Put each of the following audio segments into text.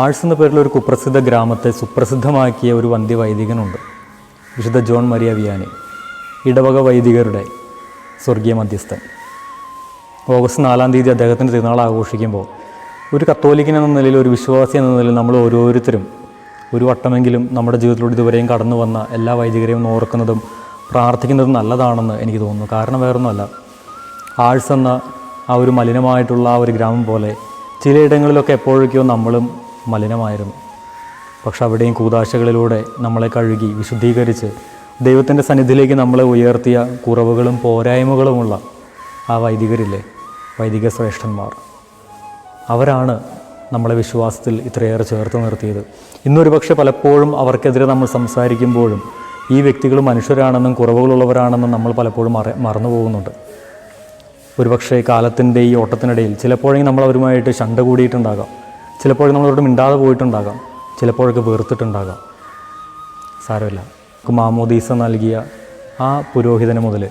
Hours എന്ന പേരിൽ ഒരു കുപ്രസിദ്ധ ഗ്രാമത്തെ സുപ്രസിദ്ധമാക്കിയ ഒരു വന്ധ്യ വൈദികനുണ്ട്. വിശുദ്ധ ജോൺ മരിയ വിയാനി ഇടവക വൈദികരുടെ സ്വർഗീയ മധ്യസ്ഥൻ. ഓഗസ്റ്റ് നാലാം തീയതി അദ്ദേഹത്തിന്റെ തിരുനാൾ ആഘോഷിക്കുമ്പോൾ ഒരു കത്തോലിക്കൻ എന്ന നിലയിൽ ഒരു വിശ്വാസി എന്ന നിലയിൽ നമ്മൾ ഓരോരുത്തരും ഒരു വട്ടമെങ്കിലും നമ്മുടെ ജീവിതത്തിലൂടെ ഇതുവരെയും കടന്നു വന്ന എല്ലാ വൈദികരെയും ഓർക്കുന്നതും പ്രാർത്ഥിക്കുന്നതും നല്ലതാണെന്ന് എനിക്ക് തോന്നുന്നു. കാരണം വേറൊന്നുമല്ല ആഴ്സ് എന്ന ആ ഒരു മലിനമായിട്ടുള്ള ആ ഒരു ഗ്രാമം പോലെ ചിലയിടങ്ങളിലൊക്കെ എപ്പോഴൊക്കെയോ നമ്മളും മലിനമായിരുന്നു. പക്ഷെ അവിടെയും കൂതാശകളിലൂടെ നമ്മളെ കഴുകി വിശുദ്ധീകരിച്ച് ദൈവത്തിന്റെ സന്നിധിയിലേക്ക് നമ്മളെ ഉയർത്തിയ കുറവുകളും പോരായ്മകളുമുള്ള ആ വൈദികരില്ലേ വൈദിക ശ്രേഷ്ഠന്മാർ. അവരാണ് നമ്മളെ വിശ്വാസത്തിൽ ഇത്രയേറെ ചേർത്ത് നിർത്തിയത്. ഇന്നൊരു പക്ഷേ പലപ്പോഴും അവർക്കെതിരെ നമ്മൾ സംസാരിക്കുമ്പോഴും ഈ വ്യക്തികൾ മനുഷ്യരാണെന്നും കുറവുകളുള്ളവരാണെന്നും നമ്മൾ പലപ്പോഴും മറ മറന്നു പോകുന്നുണ്ട്. ഒരുപക്ഷേ കാലത്തിന്റെ ഈ ഓട്ടത്തിനിടയിൽ ചിലപ്പോഴെങ്കിൽ നമ്മൾ അവരുമായിട്ട് ശണ്ട കൂടിയിട്ടുണ്ടാകാം. ചിലപ്പോഴും നമ്മളവരോട് മിണ്ടാതെ പോയിട്ടുണ്ടാകാം. ചിലപ്പോഴൊക്കെ വെറുത്തിട്ടുണ്ടാകാം. സാരമില്ല. മാമോദീസ നൽകിയ ആ പുരോഹിതന് മുതൽ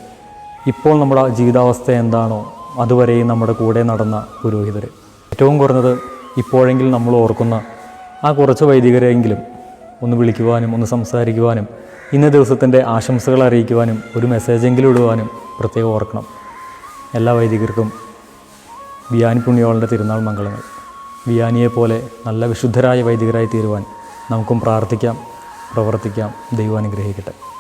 ഇപ്പോൾ നമ്മുടെ ജീവിതാവസ്ഥ എന്താണോ അതുവരെയും നമ്മുടെ കൂടെ നടന്ന പുരോഹിതർ ഏറ്റവും കുറഞ്ഞത് ഇപ്പോഴെങ്കിലും നമ്മൾ ഓർക്കുന്ന ആ കുറച്ച് വൈദികരെങ്കിലും ഒന്ന് വിളിക്കുവാനും ഒന്ന് സംസാരിക്കുവാനും ഇന്ന ദിവസത്തിന്റെ ആശംസകൾ അറിയിക്കുവാനും ഒരു മെസ്സേജെങ്കിലും ഇടുവാനും പ്രത്യേകം ഓർക്കണം. എല്ലാ വൈദികർക്കും ബിയാൻ പുണ്യോളിന്റെ തിരുനാൾ മംഗളങ്ങൾ. വിയാനിയെ പോലെ നല്ല വിശുദ്ധരായ വൈദികരായി തീരുവാൻ നമുക്കും പ്രാർത്ഥിക്കാം പ്രവർത്തിക്കാം ദൈവം അനുഗ്രഹിക്കട്ടെ.